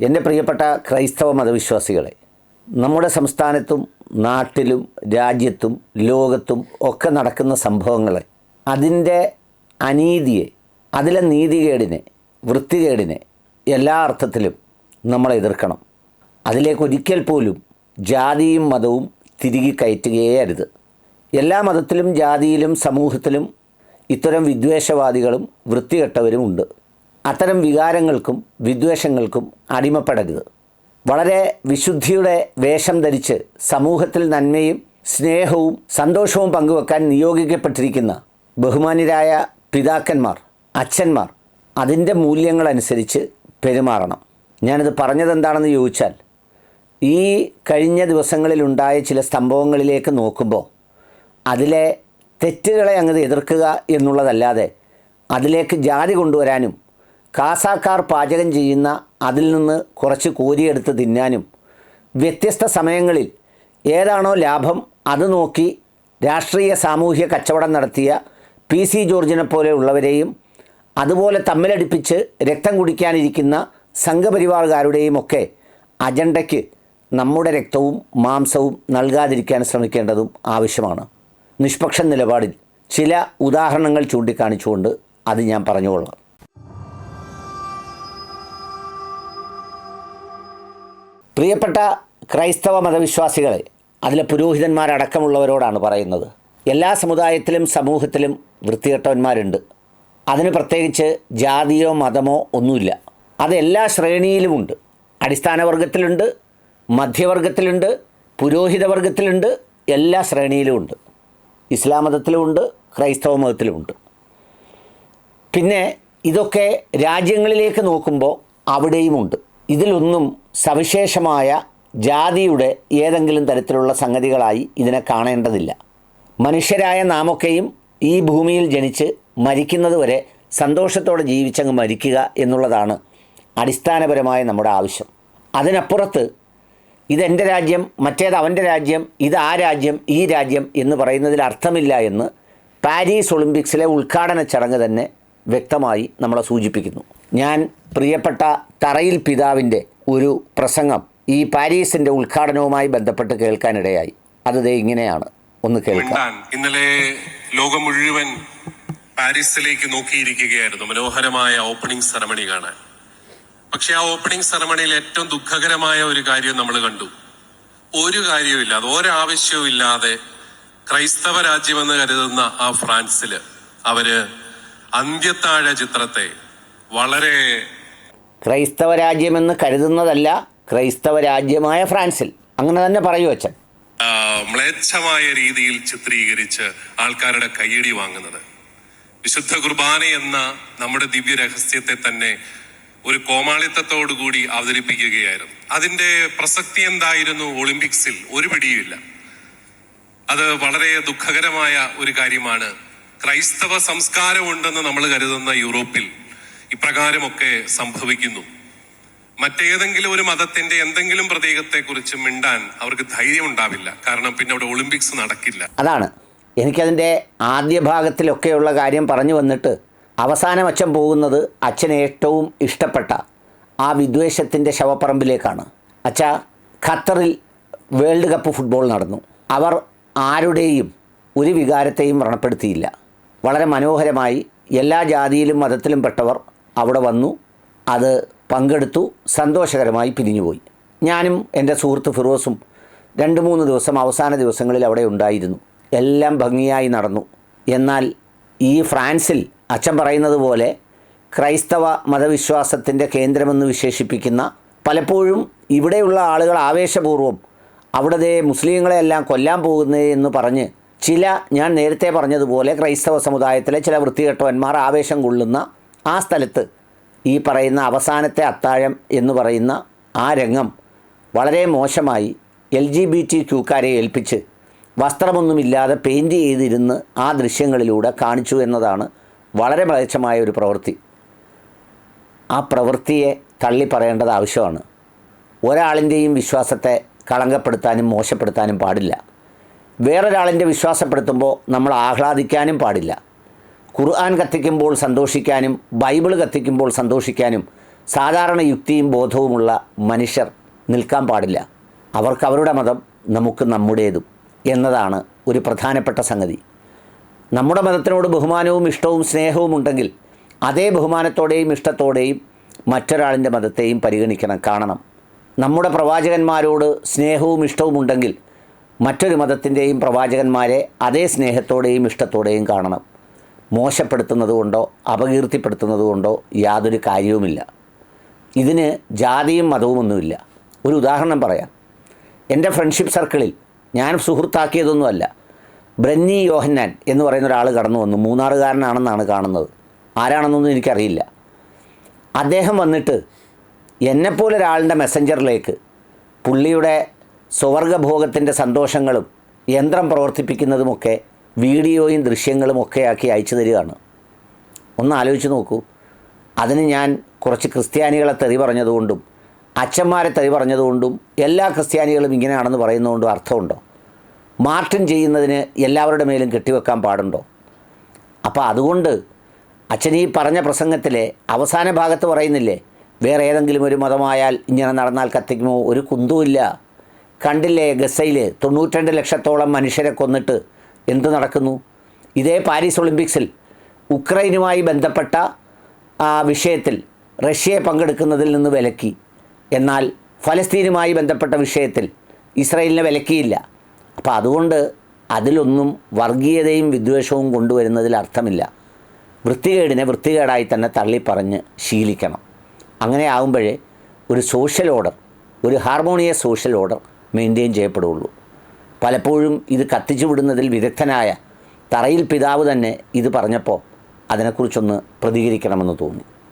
എന്റെ പ്രിയപ്പെട്ട ക്രൈസ്തവ മതവിശ്വാസികളെ നമ്മുടെ സംസ്ഥാനത്തും നാട്ടിലും രാജ്യത്തും ലോകത്തും ഒക്കെ നടക്കുന്ന സംഭവങ്ങളെ അതിന്റെ അനീതിയെ അതിലെ നീതികേടിനെ വൃത്തികേടിനെ എല്ലാ അർത്ഥത്തിലും നമ്മൾ എതിർക്കണം. അതിലേക്ക് ഒരിക്കൽ പോലും ജാതിയും മതവും തിരികെ കയറ്റുകയേ അരുത് എല്ലാ മതത്തിലും ജാതിയിലും സമൂഹത്തിലും ഇത്തരം വിദ്വേഷവാദികളും വൃത്തികെട്ടവരും ഉണ്ട് അത്തരം വികാരങ്ങൾക്കും വിദ്വേഷങ്ങൾക്കും അടിമപ്പെടരുത്. വളരെ വിശുദ്ധിയുടെ വേഷം ധരിച്ച് സമൂഹത്തിൽ നന്മയും സ്നേഹവും സന്തോഷവും പങ്കുവെക്കാൻ നിയോഗിക്കപ്പെട്ടിരിക്കുന്ന ബഹുമാന്യരായ പിതാക്കന്മാർ അച്ഛന്മാർ അതിന്റെ മൂല്യങ്ങളനുസരിച്ച് പെരുമാറണം. ഞാനിത് പറഞ്ഞതെന്താണെന്ന് ചോദിച്ചാൽ ഈ കഴിഞ്ഞ ദിവസങ്ങളിലുണ്ടായ ചില സംഭവങ്ങളിലേക്ക് നോക്കുമ്പോൾ അതിലെ തെറ്റുകളെ അങ്ങ് എതിർക്കുക എന്നുള്ളതല്ലാതെ അതിലേക്ക് ജാതി കൊണ്ടുവരാനും കാസാക്കാർ പാചകം ചെയ്യുന്ന അതിൽ നിന്ന് കുറച്ച് കോരിയെടുത്ത് തിന്നാനും വ്യത്യസ്ത സമയങ്ങളിൽ ഏതാണോ ലാഭം അത് നോക്കി രാഷ്ട്രീയ സാമൂഹ്യ കച്ചവടം നടത്തിയ പി സി ജോർജിനെ പോലെയുള്ളവരെയും അതുപോലെ തമ്മിലടിപ്പിച്ച് രക്തം കുടിക്കാനിരിക്കുന്ന സംഘപരിവാറുകാരുടെയും ഒക്കെ അജണ്ടയ്ക്ക് നമ്മുടെ രക്തവും മാംസവും നൽകാതിരിക്കാൻ ശ്രമിക്കേണ്ടതും ആവശ്യമാണ്. നിഷ്പക്ഷ നിലപാടിൽ ചില ഉദാഹരണങ്ങൾ ചൂണ്ടിക്കാണിച്ചുകൊണ്ട് അത് ഞാൻ പറഞ്ഞുകൊള്ളാം. പ്രിയപ്പെട്ട ക്രൈസ്തവ മതവിശ്വാസികളെ അതിലെ പുരോഹിതന്മാരടക്കമുള്ളവരോടാണ് പറയുന്നത്. എല്ലാ സമുദായത്തിലും സമൂഹത്തിലും വൃത്തികെട്ടവന്മാരുണ്ട്. അതിന് പ്രത്യേകിച്ച് ജാതിയോ മതമോ ഒന്നുമില്ല. അത് എല്ലാ ശ്രേണിയിലുമുണ്ട്. അടിസ്ഥാന വർഗത്തിലുണ്ട് മധ്യവർഗത്തിലുണ്ട് പുരോഹിത വർഗത്തിലുണ്ട് എല്ലാ ശ്രേണിയിലുമുണ്ട്. ഇസ്ലാം മതത്തിലുമുണ്ട് ക്രൈസ്തവ മതത്തിലുമുണ്ട്. പിന്നെ ഇതൊക്കെ രാജ്യങ്ങളിലേക്ക് നോക്കുമ്പോൾ അവിടെയുമുണ്ട്. ഇതിലൊന്നും സവിശേഷമായ ജാതിയുടെ ഏതെങ്കിലും തരത്തിലുള്ള സംഗതികളായി ഇതിനെ കാണേണ്ടതില്ല. മനുഷ്യരായ നാമൊക്കെയും ഈ ഭൂമിയിൽ ജനിച്ച് മരിക്കുന്നത് വരെ സന്തോഷത്തോടെ ജീവിച്ചങ്ങ് മരിക്കുക എന്നുള്ളതാണ് അടിസ്ഥാനപരമായ നമ്മുടെ ആവശ്യം. അതിനപ്പുറത്ത് ഇതെന്റെ രാജ്യം മറ്റേത് അവന്റെ രാജ്യം ഇത് ആ രാജ്യം ഈ രാജ്യം എന്ന് പറയുന്നതിൽ അർത്ഥമില്ല എന്ന് പാരീസ് ഒളിമ്പിക്സിലെ ഉദ്ഘാടന ചടങ്ങ് തന്നെ വ്യക്തമായി നമ്മളെ സൂചിപ്പിക്കുന്നു. ഞാൻ പ്രിയപ്പെട്ട തറയിൽ പിതാവിന്റെ ഒരു പ്രസംഗം ഈ പാരീസിന്റെ ഉദ്ഘാടനവുമായി ബന്ധപ്പെട്ട് കേൾക്കാനിടയായി. അത് ഇങ്ങനെയാണ്. ഒന്ന് കേൾക്കാം. ഇന്നലെ ലോകം മുഴുവൻ പാരീസിലേക്ക് നോക്കിയിരിക്കുകയായിരുന്നു. മനോഹരമായ ഓപ്പണിംഗ് സെറമണി കാണാൻ. പക്ഷെ ആ ഓപ്പണിംഗ് സെറമണിയിൽ ഏറ്റവും ദുഃഖകരമായ ഒരു കാര്യം നമ്മൾ കണ്ടു. ഒരു കാര്യവും ഇല്ലാതെ ഒരാവശ്യവും ഇല്ലാതെ ക്രൈസ്തവ രാജ്യമെന്ന് കരുതുന്ന ആ ഫ്രാൻസിൽ അവർ അന്ത്യത്താഴ ചിത്രത്തെ വളരെ ക്രൈസ്തവ രാജ്യമെന്ന് കരുതുന്നതല്ല ക്രൈസ്തവ രാജ്യമായ ഫ്രാൻസിൽ. അങ്ങനെ തന്നെ പറയൂ അച്ഛൻ. മ്ലേച്ഛമായ രീതിയിൽ ചിത്രീകരിച്ച് ആൾക്കാരുടെ കയ്യടി വാങ്ങുന്നത്. വിശുദ്ധ കുർബാന എന്ന നമ്മുടെ ദിവ്യ രഹസ്യത്തെ തന്നെ ഒരു കോമാളിത്തത്തോടുകൂടി അവതരിപ്പിക്കുകയായിരുന്നു. അതിന്റെ പ്രസക്തി എന്തായിരുന്നു ഒളിമ്പിക്സിൽ? ഒരു പിടിയുമില്ല. അത് വളരെ ദുഃഖകരമായ ഒരു കാര്യമാണ്. ക്രൈസ്തവ സംസ്കാരമുണ്ടെന്ന് നമ്മൾ കരുതുന്ന യൂറോപ്പിൽ ഇപ്രകാരമൊക്കെ സംഭവിക്കുന്നു. മറ്റേതെങ്കിലും ഒരു മതത്തിന്റെ എന്തെങ്കിലും പ്രതീകത്തെ കുറിച്ച് മിണ്ടാൻ അവർക്ക് ധൈര്യം ഉണ്ടാവില്ല കാരണം പിന്നെ അവിടെ ഒളിമ്പിക്സ് നടക്കില്ല. അതാണ്. എനിക്കതിന്റെ ആദ്യ ഭാഗത്തിലൊക്കെയുള്ള കാര്യം പറഞ്ഞു വന്നിട്ട് അവസാനം അച്ഛൻ പോകുന്നത് അച്ഛന് ഏറ്റവും ഇഷ്ടപ്പെട്ട ആ വിദ്വേഷത്തിന്റെ ശവപ്പറമ്പിലേക്കാണ്. അച്ഛ ഖത്തറിൽ വേൾഡ് കപ്പ് ഫുട്ബോൾ നടന്നു. അവർ ആരുടെയും ഒരു വികാരത്തെയും വ്രണപ്പെടുത്തിയില്ല. വളരെ മനോഹരമായി എല്ലാ ജാതിയിലും മതത്തിലും പെട്ടവർ അവിടെ വന്നു. അത് പങ്കെടുത്തു. സന്തോഷകരമായി പിരിഞ്ഞുപോയി. ഞാനും എന്റെ സുഹൃത്ത് ഫിറോസും രണ്ട് മൂന്ന് ദിവസം അവസാന ദിവസങ്ങളിൽ അവിടെ ഉണ്ടായിരുന്നു. എല്ലാം ഭംഗിയായി നടന്നു. എന്നാൽ ഈ ഫ്രാൻസിൽ അച്ഛൻ പറയുന്നത് പോലെ ക്രൈസ്തവ മതവിശ്വാസത്തിന്റെ കേന്ദ്രമെന്ന് വിശേഷിപ്പിക്കുന്ന പലപ്പോഴും ഇവിടെയുള്ള ആളുകൾ ആവേശപൂർവം അവിടത്തെ മുസ്ലിങ്ങളെല്ലാം കൊല്ലാൻ പോകുന്നത് എന്ന് പറഞ്ഞ് ചില ഞാൻ നേരത്തെ പറഞ്ഞതുപോലെ ക്രൈസ്തവ സമുദായത്തിലെ ചില വൃത്തികെട്ടവന്മാർ ആവേശം കൊള്ളുന്ന ആ സ്ഥലത്ത് ഈ പറയുന്ന അവസാനത്തെ അത്താഴം എന്ന് പറയുന്ന ആ രംഗം വളരെ മോശമായി എൽ ജി ബി ടി ക്യൂക്കാരെ ഏൽപ്പിച്ച് വസ്ത്രമൊന്നുമില്ലാതെ പെയിന്റ് ചെയ്തിരുന്ന് ആ ദൃശ്യങ്ങളിലൂടെ കാണിച്ചു എന്നതാണ് വളരെ മ്ലേച്ഛമായ ഒരു പ്രവൃത്തി. ആ പ്രവൃത്തിയെ തള്ളി പറയേണ്ടത് ആവശ്യമാണ്. ഒരാളിന്റെയും വിശ്വാസത്തെ കളങ്കപ്പെടുത്താനും മോശപ്പെടുത്താനും പാടില്ല. വേറൊരാളിന്റെ വിശ്വാസപ്പെടുത്തുമ്പോൾ നമ്മൾ ആഹ്ലാദിക്കാനും പാടില്ല. ഖുർആൻ കത്തിക്കുമ്പോൾ സന്തോഷിക്കാനും ബൈബിൾ കത്തിക്കുമ്പോൾ സന്തോഷിക്കാനും സാധാരണ യുക്തിയും ബോധവുമുള്ള മനുഷ്യർ നിൽക്കാൻ പാടില്ല. അവർക്ക് അവരുടെ മതം നമുക്ക് നമ്മുടേതും എന്നതാണ് ഒരു പ്രധാനപ്പെട്ട സംഗതി. നമ്മുടെ മതത്തിനോട് ബഹുമാനവും ഇഷ്ടവും സ്നേഹവും ഉണ്ടെങ്കിൽ അതേ ബഹുമാനത്തോടെയും ഇഷ്ടത്തോടെയും മറ്റൊരാളിന്റെ മതത്തെയും പരിഗണിക്കണം കാണണം. നമ്മുടെ പ്രവാചകന്മാരോട് സ്നേഹവും ഇഷ്ടവും ഉണ്ടെങ്കിൽ മറ്റൊരു മതത്തിന്റെയും പ്രവാചകന്മാരെ അതേ സ്നേഹത്തോടെയും ഇഷ്ടത്തോടെയും കാണണം. മോശപ്പെടുത്തുന്നത് കൊണ്ടോ അപകീർത്തിപ്പെടുത്തുന്നത് കൊണ്ടോ യാതൊരു കാര്യവുമില്ല. ഇതിന് ജാതിയും മതവുമൊന്നുമില്ല. ഒരു ഉദാഹരണം പറയാം. എന്റെ ഫ്രണ്ട്ഷിപ്പ് സർക്കിളിൽ ഞാൻ സുഹൃത്താക്കിയതൊന്നുമല്ല. ബ്രന്നി യോഹന്നാൻ എന്ന് പറയുന്ന ഒരാൾ കടന്നു വന്നു. മൂന്നാറുകാരനാണെന്നാണ് കാണുന്നത്. ആരാണെന്നൊന്നും എനിക്കറിയില്ല. അദ്ദേഹം വന്നിട്ട് എന്നെപ്പോലെ ഒരാളുടെ മെസ്സഞ്ചറിലേക്ക് പുള്ളിയുടെ സ്വർഗഭോഗത്തിന്റെ സന്തോഷങ്ങളും യന്ത്രം പ്രവർത്തിപ്പിക്കുന്നതുമൊക്കെ വീഡിയോയും ദൃശ്യങ്ങളും ഒക്കെ ആക്കി അയച്ചു തരികയാണ്. ഒന്ന് ആലോചിച്ച് നോക്കൂ. അതിന് ഞാൻ കുറച്ച് ക്രിസ്ത്യാനികളെ തെറി പറഞ്ഞതുകൊണ്ടും അച്ഛന്മാരെ തെറി പറഞ്ഞതുകൊണ്ടും എല്ലാ ക്രിസ്ത്യാനികളും ഇങ്ങനെയാണെന്ന് പറയുന്നതുകൊണ്ടും അർത്ഥമുണ്ടോ? മാർട്ടിൻ ചെയ്യുന്നതിന് എല്ലാവരുടെ മേലും കെട്ടിവെക്കാൻ പാടുണ്ടോ? അപ്പോൾ അതുകൊണ്ട് അച്ഛൻ ഈ പറഞ്ഞ പ്രസംഗത്തിലെ അവസാന ഭാഗത്ത് പറയുന്നില്ലേ വേറെ ഏതെങ്കിലും ഒരു മതമായാൽ ഇങ്ങനെ നടന്നാൽ കത്തിക്കുമോ? ഒരു കുന്തുമില്ല കണ്ടില്ലേ ഗസയിൽ തൊണ്ണൂറ്റിരണ്ട് ലക്ഷത്തോളം മനുഷ്യരെ കൊന്നിട്ട് എന്ത് നടക്കുന്നു? ഇതേ പാരീസ് ഒളിമ്പിക്സിൽ ഉക്രൈനുമായി ബന്ധപ്പെട്ട ആ വിഷയത്തിൽ റഷ്യയെ പങ്കെടുക്കുന്നതിൽ നിന്ന് വിലക്കി. എന്നാൽ ഫലസ്തീനുമായി ബന്ധപ്പെട്ട വിഷയത്തിൽ ഇസ്രയേലിനെ വിലക്കിയില്ല. അപ്പോൾ അതുകൊണ്ട് അതിലൊന്നും വർഗീയതയും വിദ്വേഷവും കൊണ്ടുവരുന്നതിൽ അർത്ഥമില്ല. വൃത്തികേടിനെ വൃത്തികേടായി തന്നെ തള്ളിപ്പറഞ്ഞ് ശീലിക്കണം. അങ്ങനെ ആകുമ്പോഴേ ഒരു സോഷ്യൽ ഓർഡർ ഒരു ഹാർമോണിയസ് സോഷ്യൽ ഓർഡർ മെയിന്റെയിൻ ചെയ്യപ്പെടുകയുള്ളൂ പലപ്പോഴും ഇത് കത്തിച്ചു വിടുന്നതിൽ വിദഗ്ധനായ തറയിൽ പിതാവ് തന്നെ ഇത് പറഞ്ഞപ്പോൾ അതിനെക്കുറിച്ചൊന്ന് പ്രതികരിക്കണമെന്ന് തോന്നി.